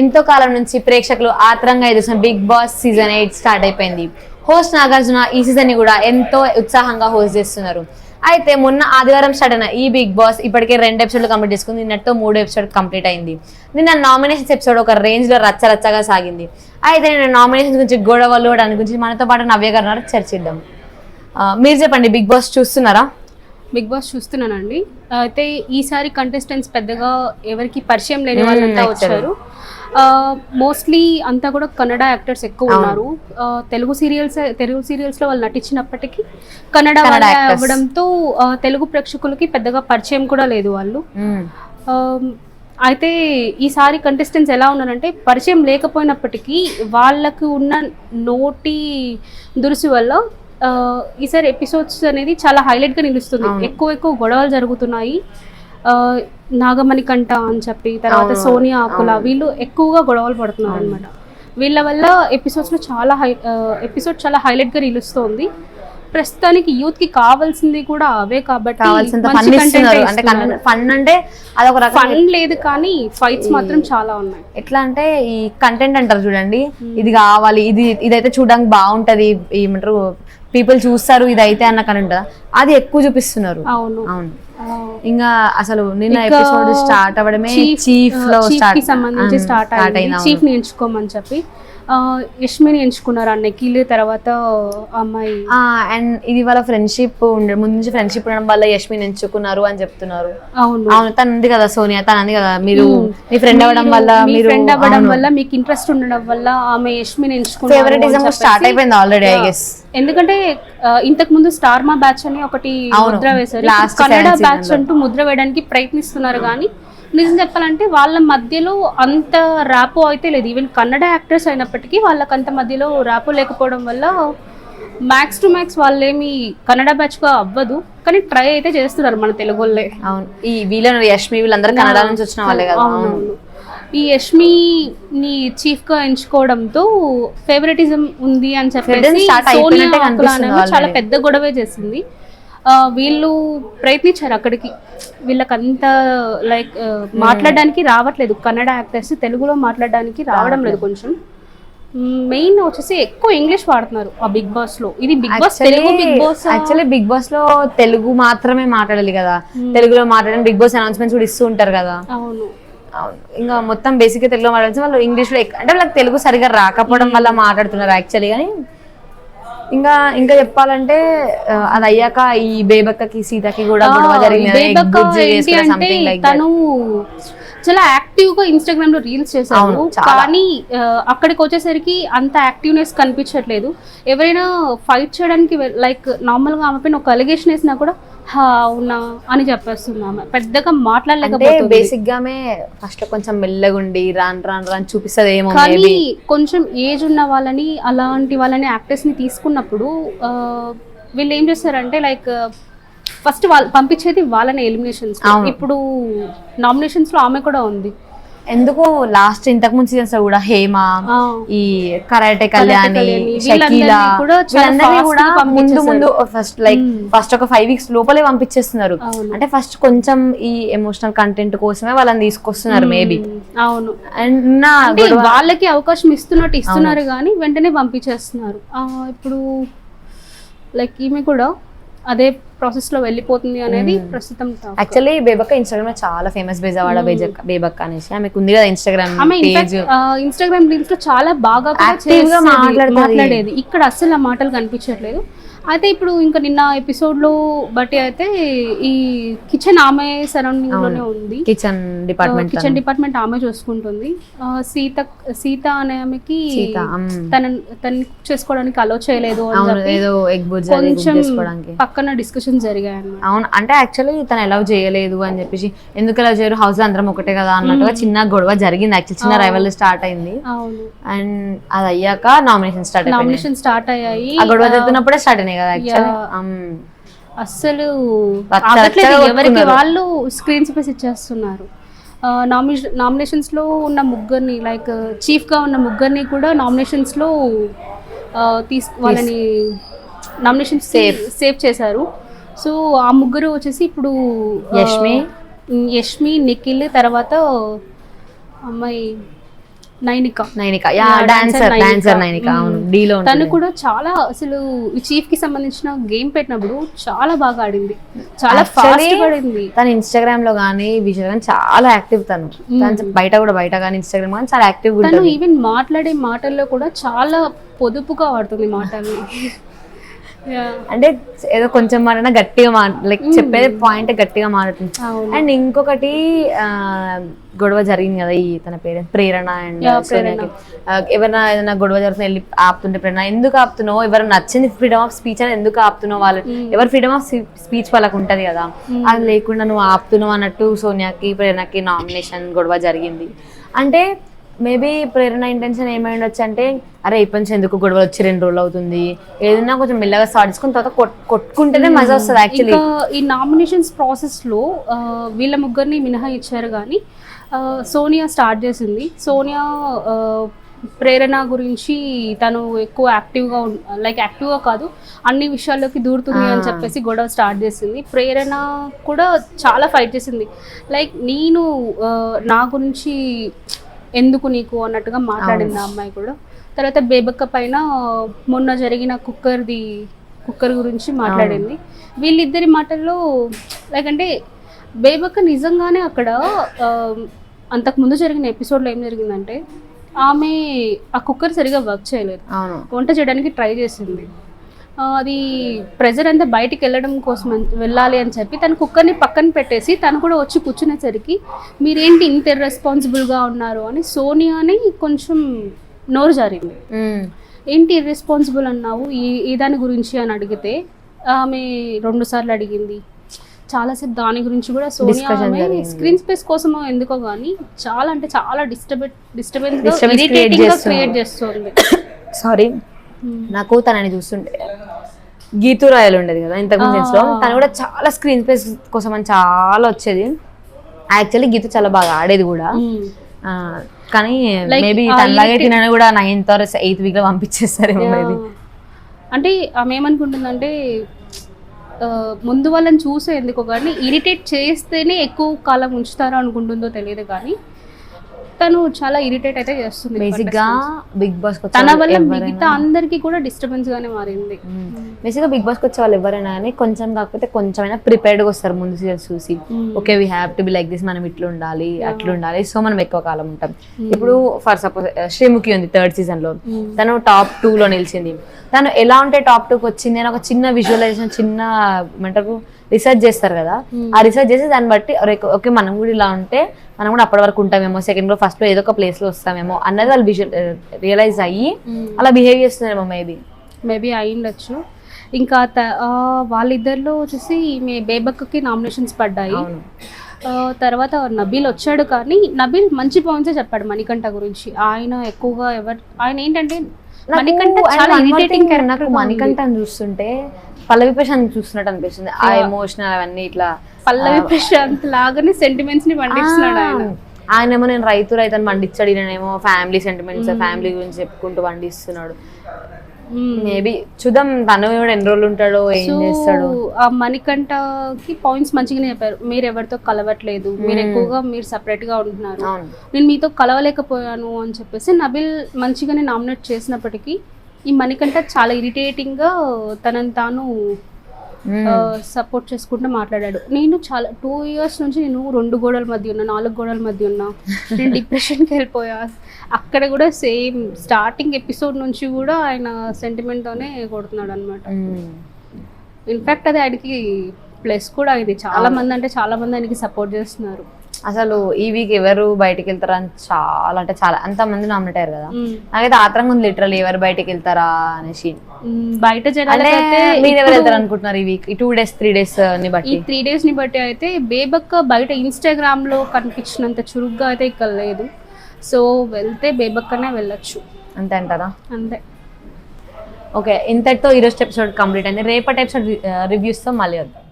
ఎంతో కాలం నుంచి ప్రేక్షకులు ఆత్రంగా ఎదుర్కొన్న big boss season eight start అయిపోయింది. హోస్ట్ నాగార్జున ఈ సీజన్ని కూడా ఎంతో ఉత్సాహంగా హోస్ట్ చేస్తున్నారు. అయితే మొన్న ఆదివారం స్టార్ట్ అయిన ఈ బిగ్ బాస్ ఇప్పటికే రెండు ఎపిసోడ్లు కంప్లీట్ చేసుకుంది. నిన్నటితో మూడు ఎపిసోడ్ కంప్లీట్ అయింది. నిన్న నామినేషన్స్ ఎపిసోడ్ ఒక రేంజ్లో రచ్చ రచ్చగా సాగింది. అయితే నేను నామినేషన్స్ గురించి గొడవలు దాని గురించి మనతో పాటు నవ్య గారు చర్చిద్దాం. మీరు చెప్పండి బిగ్ బాస్ చూస్తున్నారా? బిగ్ బాస్ చూస్తున్నానండి. అయితే ఈసారి కంటెస్టెంట్స్ పెద్దగా ఎవరికి పరిచయం లేని వాళ్ళంతా. వచ్చారు. మోస్ట్లీ అంతా కూడా కన్నడ యాక్టర్స్ ఎక్కువ ఉన్నారు. తెలుగు సీరియల్స్ తెలుగు సీరియల్స్లో వాళ్ళు నటించినప్పటికీ కన్నడ. అవ్వడంతో తెలుగు ప్రేక్షకులకి పెద్దగా పరిచయం కూడా లేదు వాళ్ళు. అయితే ఈసారి కంటెస్టెంట్స్ ఎలా ఉన్నారంటే పరిచయం లేకపోయినప్పటికీ వాళ్ళకు ఉన్న నోటి దురుసు వల్ల ఈసారి ఎపిసోడ్స్ అనేది చాలా హైలైట్గా నిలుస్తుంది. ఎక్కువ ఎక్కువ గొడవలు జరుగుతున్నాయి. ఆ, నాగమణి కంట అని చెప్పి తర్వాత సోనియా ఆకుల. వీళ్ళు ఎక్కువగా గొడవలు పడుతున్నారు అనమాట వీళ్ళ వల్ల ఎపిసోడ్స్లో చాలా హై ఎపిసోడ్ చాలా హైలైట్గా నిలుస్తోంది ప్రస్తుతానికి యూత్కి కావాల్సింది కూడా అవే కాబట్టి ఫన్ అంటే అదొక రకం ఫన్ లేదు కానీ ఫైట్స్ మాత్రం చాలా ఉన్నాయి. ఎట్లా అంటే ఈ కంటెంట్ అంటారు చూడండి. ఇది కావాలి ఇది ఇదైతే చూడడానికి బాగుంటది. ఏమంటారు పీపుల్ చూస్తారు ఇదైతే అన్న కంటెంట్ అది ఎక్కువ చూపిస్తున్నారు. అవును. అవును. ఇంకా అసలు నిన్న ఎపిసోడ్ స్టార్ట్ అవ్వడమే చీఫ్లో సంబంధించి స్టార్ట్ అయింది. చీఫ్ని ఎంచుకోమని చెప్పి. యష్మిని ఎంచుకున్నారు నిఖిల్ తర్వాత అమ్మాయి. అండ్ ఇది వాళ్ళ ఫ్రెండ్షిప్ ఉండే ముందు నుంచి ఫ్రెండ్షిప్ ఉండడం వల్ల యష్మిని ఎంచుకున్నారు అని చెప్తున్నారు. అవును. అవును తను ఉంది కదా సోనియా తను అంది కదా మీరు మీ ఫ్రెండ్ అవ్వడం వల్ల మీరు ఫ్రెండ్ అవ్వడం వల్ల మీకు ఇంట్రెస్ట్ ఉండడం వల్ల ఆమె యష్మిని ఎంచుకున్నారు ఫేవరెటిజం. స్టార్ట్ అయిపోయింది ఆల్రెడీ ఐ గెస్ ఎందుకంటే ఇంతకు ముందు స్టార్ మా బ్యాచ్ అని ఒకటి. ముద్ర వేశారు. కన్నడ బ్యాచ్. అంటూ ముద్ర వేయడానికి ప్రయత్నిస్తున్నారు కానీ నిజం చెప్పాలంటే వాళ్ళ మధ్యలో అంత ర్యాపో అయితే లేదు. ఈవెన్ కన్నడ యాక్టర్స్ అయినప్పటికీ వాళ్ళకి అంత మధ్యలో ర్యాపో లేకపోవడం వల్ల మ్యాక్స్ టు మ్యాక్స్ వాళ్ళేమి కన్నడ బ్యాచ్గా అవ్వదు. కానీ ట్రై అయితే చేస్తున్నారు మన తెలుగు వాళ్ళే అవును. ఈ వీళ్ళను యష్మి వీళ్ళందరూ కన్నడ నుంచి వచ్చిన వాళ్ళే కదా. ఈ యష్మిని చీఫ్గా ఎంచుకోవడంతో ఫేవరెటిజం ఉంది అని చెప్పేసి సోనియా చాలా. పెద్ద గొడవే చేసింది. వీళ్ళు ప్రయత్నించారు అక్కడికి. వీళ్ళకంత లైక్ మాట్లాడడానికి రావట్లేదు. కన్నడ యాక్టర్స్ తెలుగులో మాట్లాడడానికి రావడం లేదు కొంచెం. మెయిన్ వచ్చేసి ఎక్కువ ఇంగ్లీష్ వాడుతున్నారు ఆ బిగ్ బాస్లో ఇది big boss Telugu big boss actually big బాస్లో తెలుగు మాత్రమే మాట్లాడాలి కదా. తెలుగులో మాట్లాడడం బిగ్ బాస్ అనౌన్స్మెంట్స్ కూడా ఇస్తూ ఉంటారు కదా. అవును. ఇంకా మొత్తం బేసిక్గా తెలుగులో మాట్లాడాల్సి వాళ్ళు ఇంగ్లీష్లో అంటే వాళ్ళకి తెలుగు సరిగా రాకపోవడం వల్ల మాట్లాడుతున్నారు యాక్చువల్లీ కానీ ఇంకా ఇంకా చెప్పాలంటే అది అయ్యాక ఈ బేబక్కకి సీతకి కూడా గొడవ జరిగింది. తను చాలా యాక్టివ్గా ఇన్స్టాగ్రామ్లో రీల్స్ చాలా. కానీ అక్కడికి వచ్చేసరికి అంత యాక్టివ్నెస్ కనిపించట్లేదు ఎవరైనా ఫైట్ చేయడానికి లైక్ నార్మల్గా ఆమె పైన ఒక అలిగేషన్ వేసినా కూడా "హా, అవునా అని చెప్పేస్తుంది ఆమె పెద్దగా అంటే మాట్లాడలేకపోతుంది బేసిక్ గానే ఫస్ట్ కొంచెం మెల్లగుండి రాన్ రాన్ రాన్ చూపిస్తుంది ఏమో కానీ కొంచెం ఏజ్ ఉన్న వాళ్ళని అలాంటి వాళ్ళని యాక్టర్స్ని తీసుకున్నప్పుడు వీళ్ళు ఏం చేస్తారంటే లైక్ ఫస్ట్ వాళ్ళు పంపించేది వాళ్ళని ఎలిమినేషన్స్. ఇప్పుడు నామినేషన్స్లో ఆమె కూడా ఉంది. ఎందుకు లాస్ట్ ఇంతకు ముందు సీజన్స్లో కూడా హేమ ఈ కరాటే కళ్యాణి కళ్యాణి, షకీలా వీళ్ళందరినీ కూడా ముందు. ముందు ఫస్ట్ లైక్ ఫస్ట్ ఒక ఫైవ్ వీక్స్ లోపలే పంపించేస్తున్నారు. అంటే ఫస్ట్ కొంచెం ఈ ఎమోషనల్ కంటెంట్ కోసమే వాళ్ళని తీసుకొస్తున్నారు మేబీ అవును. అండ్ వాళ్ళకి అవకాశం ఇస్తున్నట్టు ఇస్తున్నారు కానీ వెంటనే పంపించేస్తున్నారు. ఆ, ఇప్పుడు లైక్ ఈమె కూడా అదే ప్రాసెస్లో వెళ్ళిపోతుంది అనేది ప్రస్తుతం. యాక్చువల్లీ బేబక్క ఇన్స్టాగ్రామ్లో చాలా ఫేమస్ బేజావాడ బేజక్క బేబక్క అనేసి. ఆమెకు ఉంది కదా ఇన్స్టాగ్రామ్ పేజ్ ఇన్స్టాగ్రామ్ రీల్స్లో చాలా బాగా గా. మాట్లాడేది. ఇక్కడ అస్సలు ఆ మాటలు కనిపించట్లేదు. అయితే ఇప్పుడు ఇంకా నిన్న ఎపిసోడ్లో బట్టి అయితే ఈ కిచెన్ ఆమె సరౌండింగ్లోనే ఉంది. కిచెన్ డిపార్ట్మెంట్ కిచెన్ డిపార్ట్మెంట్ ఆమె చూసుకుంటుంది. ఆ, సీత సీత అనే ఆమెకి సీత, మ్. తన తన చేసుకోవడానికి అలో చేయలేదు అని అవును చెప్పి ఏదో ఎగ్ కొంచెం చేసుకోవడానికి. పక్కన డిస్కషన్ జరిగాయి అన్నమాట అవును అంటే యాక్చువల్లీ తను ఎలా చేయలేదు అని చెప్పేసి ఎందుకు ఎలా చేయరు? హౌస్ అందరం ఒకటే కదా అన్నట్టుగా చిన్న గొడవ జరిగింది. యాక్చువల్లీ చిన్న రైవల్ స్టార్ట్ అయింది. అవును. అండ్ అది అయ్యాక నామినేషన్ స్టార్ట్ అయిపోయింది నామినేషన్ స్టార్ట్ అయ్యాయి. ఆ గొడవ జరుగుతున్నప్పుడే స్టార్ట్ అయినాయి కదా అస్సలు రచ్చ ఆగట్లేదు రచ్చగా ఎవరికి. వాళ్ళు స్క్రీన్ స్పేస్ ఇచ్చేస్తున్నారు. నామినేషన్స్లో ఉన్న ముగ్గురిని లైక్ చీఫ్గా ఉన్న ముగ్గురిని కూడా నామినేషన్స్లో ఆ, తీసుకు వాళ్ళని నామినేషన్ సేవ్ సేవ్ చేశారు. సో ఆ ముగ్గురు వచ్చేసి ఇప్పుడు యష్మి? యష్మి నిఖిల్ తర్వాత అమ్మాయి Nainika. Nainika. Yeah dancer dancer Nainika. అవును డీలో తను కూడా చాలా అసలు ఈ చీఫ్కి సంబంధించిన గేమ్ పెట్టినప్పుడు చాలా బాగా ఆడింది. చాలా ఫాస్ట్ పడింది. తను ఇన్స్టాగ్రామ్లో కానీ విజువల్ కానీ చాలా యాక్టివ్ తను. తను బయట కూడా బయట కానీ ఇన్స్టాగ్రామ్ కానీ చాలా యాక్టివ్ తను ఈవెన్ మాట్లాడే మాటల్లో కూడా చాలా పొదుపుగా వాడుతుంది మాటల్ని. అంటే ఏదో కొంచెం మాట్లాడినా గట్టిగా మా లైక్ చెప్పేది పాయింట్ గట్టిగా అవును. అండ్ ఇంకొకటి ఆ, గొడవ జరిగింది కదా ఈ తన పేరు ప్రేరణ అండ్. ఎవరైనా ఏదైనా గొడవ జరుగుతుంది వెళ్ళి ఆపుతుంటే ప్రేరణ. ఎందుకు ఆపుతున్నావు? ఎవరైనా నచ్చింది ఫ్రీడమ్ ఆఫ్ స్పీచ్ అని ఎందుకు ఆపుతున్నావు? వాళ్ళు ఎవరి ఫ్రీడమ్ ఆఫ్ స్పీచ్ వాళ్ళకి ఉంటది కదా. అది లేకుండా నువ్వు ఆపుతున్నావు అన్నట్టు సోనియాకి ప్రేరణకి నామినేషన్ గొడవ జరిగింది. అంటే మేబీ ప్రేరణ ఇంటెన్షన్ ఏమై ఉండొచ్చు అంటే అరే ఇప్పటి నుంచి ఎందుకు గొడవలు వచ్చి రెండు రోజులు అవుతుంది? ఏదైనా కొంచెం మెల్లగా స్టార్ట్ చేసుకుని తర్వాత కొట్- కొట్టుకుంటేనే మజా వస్తుంది యాక్చువల్లీ ఈ నామినేషన్స్ ప్రాసెస్లో వీళ్ళ ముగ్గురిని మినహాయించారు కానీ ఆ, సోనియా స్టార్ట్ చేసింది. సోనియా ప్రేరణ గురించి తను ఎక్కువ యాక్టివ్గా లైక్ యాక్టివ్గా కాదు అన్ని విషయాల్లోకి దూరుతుంది అని చెప్పేసి గొడవ స్టార్ట్ చేసింది. ప్రేరణ కూడా చాలా ఫైట్ చేసింది. లైక్ నేను నా గురించి ఎందుకు నీకు అన్నట్టుగా మాట్లాడింది ఆ అమ్మాయి కూడా. తర్వాత బేబక్క పైన మొన్న జరిగిన కుక్కర్ది కుక్కర్ గురించి మాట్లాడింది. వీళ్ళిద్దరి మాటల్లో లైక్ అంటే బేబక్క నిజంగానే అక్కడ ఆ, అంతకు ముందు జరిగిన ఎపిసోడ్లో ఏం జరిగిందంటే ఆమె ఆ కుక్కర్ సరిగా వర్క్ చేయలేదు. వంట చేయడానికి ట్రై చేసింది. అది ప్రెజర్ అంతా బయటికి వెళ్ళడం కోసం వెళ్ళాలి అని చెప్పి తన కుక్కర్ని పక్కన పెట్టేసి తను కూడా వచ్చి కూర్చునేసరికి మీరేంటి ఇంత రెస్పాన్సిబుల్గా ఉన్నారు అని సోనియాని కొంచెం నోరు జారింది. ఏంటి ఇర్రెస్పాన్సిబుల్ అన్నావు ఈ ఈ దాని గురించి అని అడిగితే ఆమె రెండు సార్లు అడిగింది చాలాసేపు దాని గురించి కూడా సోనియా. స్క్రీన్ స్పేస్ కోసమో ఎందుకో కానీ చాలా అంటే చాలా డిస్టర్బ్ డిస్టర్బెన్స్ చేస్తుంది. క్రియేట్ చేస్తుంది సారీ నాకు తనని చూస్తుంటే. గీతు రాయలు ఉండేది కదా ఇంతకు ముందు. లో తను కూడా చాలా స్క్రీన్ స్పేస్ కోసం అని చాలా వచ్చేది. యాక్చువల్లీ గీత చాలా బాగా ఆడేది కూడా. ఆ, కానీ మేబీ తనలాగే తినని కూడా నైన్త్ ఆర్ ఎయిత్ వీక్లో పంపించేస్తారేమో మేబీ. అంటే ఆమె ఏమనుకుంటుందంటే ముందు వాళ్ళని చూసే ఎందుకో కానీ ఇరిటేట్ చేస్తేనే ఎక్కువ కాలం ఉంచుతారో అనుకుంటుందో తెలియదు కానీ తను చాలా ఇరిటేట్ అయితే చేస్తుంది బేసిక్గా బిగ్ బాస్ తన వల్ల మిగతా అందరికీ కూడా డిస్టర్బెన్స్ గానే మారింది. బేసిక్గా బిగ్ బాస్ వచ్చే వాళ్ళు ఎవరైనా కానీ కొంచెం కాకపోతే కొంచెమైనా ప్రిపేర్డ్గా వస్తారు ముందు సీరియల్స్ చూసి. Okay we have to be like this మనం ఇట్లా ఉండాలి అట్లా ఉండాలి. సో మనం ఎక్కువ కాలం ఉంటాం. ఇప్పుడు ఫర్ సపోజ్ శ్రీముఖి ఉంది థర్డ్ సీజన్లో. తను టాప్ టూ లో నిలిచింది. తను ఎలా ఉంటే టాప్ టూకి వచ్చింది అని ఒక చిన్న విజువలైజేషన్ చిన్న ఏమంటారు? రీసెర్చ్ చేస్తారు కదా. ఆ రీసెర్చ్ చేసి దాన్ని బట్టి "అరే, ఓకే మనం కూడా ఇలా ఉంటే మనం కూడా అప్పటి వరకు ఉంటామేమో సెకండ్లో ఫస్ట్లో ఏదో ఒక ప్లేస్లో వస్తామేమో అన్నది వాళ్ళు విజువల్ రియలైజ్ అయ్యి అలా బిహేవ్ చేస్తున్నారేమో మేబీ మేబీ అయిండొచ్చు ఇంకా వాళ్ళిద్దరిలో వచ్చేసి ఈమె బేబక్కకి నామినేషన్స్ పడ్డాయి. తర్వాత నబీల్ వచ్చాడు కానీ నబీల్ మంచి పాయింట్సే చెప్పాడు మణికంఠ గురించి. ఆయన ఎక్కువగా ఎవరు ఆయన ఏంటంటే మణికంఠ చాలా ఇరిటేటింగ్ నాకు మణికంఠని చూస్తుంటే పల్లవి ప్రశాంత్ చూస్తున్నట్టు అనిపిస్తుంది. ఆ ఎమోషనల్ అవన్నీ ఇట్లా పల్లవి ప్రశాంత్ లాగానే సెంటిమెంట్స్ని పండిస్తున్నాడు ఆయన ఆయన. ఏమో నేను రైతు రైతు పండించాడు ఈయనేమో ఫ్యామిలీ సెంటిమెంట్స్ ఫ్యామిలీ గురించి చెప్పుకుంటూ పండిస్తున్నాడు. మేబీ చూద్దాం తను ఎన్ని రోజులు ఉంటాడో ఏం చేస్తాడు. ఆ మణికంఠకి పాయింట్స్ మంచిగానే చెప్పారు. మీరు ఎవరితో కలవట్లేదు మీరు ఎక్కువగా మీరు సపరేట్గా ఉంటున్నారు. నేను మీతో కలవలేకపోయాను అని చెప్పేసి నబిల్ మంచిగానే నామినేట్ చేసినప్పటికీ ఈ మణికంఠ చాలా ఇరిటేటింగ్గా తనని తాను సపోర్ట్ చేసుకుంటూ మాట్లాడాడు. నేను చాలా టూ ఇయర్స్ నుంచి నేను రెండు గోడల మధ్య ఉన్నా నాలుగు గోడల మధ్య ఉన్నా. నేను డిప్రెషన్కి వెళ్ళిపోయా. అక్కడ కూడా సేమ్ స్టార్టింగ్ ఎపిసోడ్ నుంచి కూడా ఆయన సెంటిమెంట్తోనే కొడుతున్నాడు అనమాట. ఇన్ఫాక్ట్ అది ఆయనకి ప్లస్ కూడా అయింది. చాలా మంది అంటే చాలా మంది ఆయనకి సపోర్ట్ చేస్తున్నారు. అసలు ఈ వీక్ ఎవరు బయటికి వెళ్తారా అని చాలా అంటే చాలా అంత మంది నామినేట్ అయ్యారు కదా. నాకైతే ఆత్రంగా ఉంది లిటరల్ ఎవరు బయటికి వెళ్తారా అనేసి బయట మీరు ఎవరు వెళ్తారు అనుకుంటున్నారు ఈ వీక్ ఈ టూ డేస్ త్రీ డేస్ని ఈ బట్టి త్రీ డేస్ని బట్టి అయితే బేబక్క బయట ఇన్స్టాగ్రామ్లో కనిపించినంత చురుగ్గా అయితే ఇక్కడ లేదు. సో వెళ్తే బేబక్కనే వెళ్ళొచ్చు. అంతే అంటారా? అంతే. ఓకే ఇంతటితో ఈరోజు ఎపిసోడ్ కంప్లీట్ అయింది. రేపటి ఎపిసోడ్ రివ్యూస్తో మళ్ళీ వద్దాం.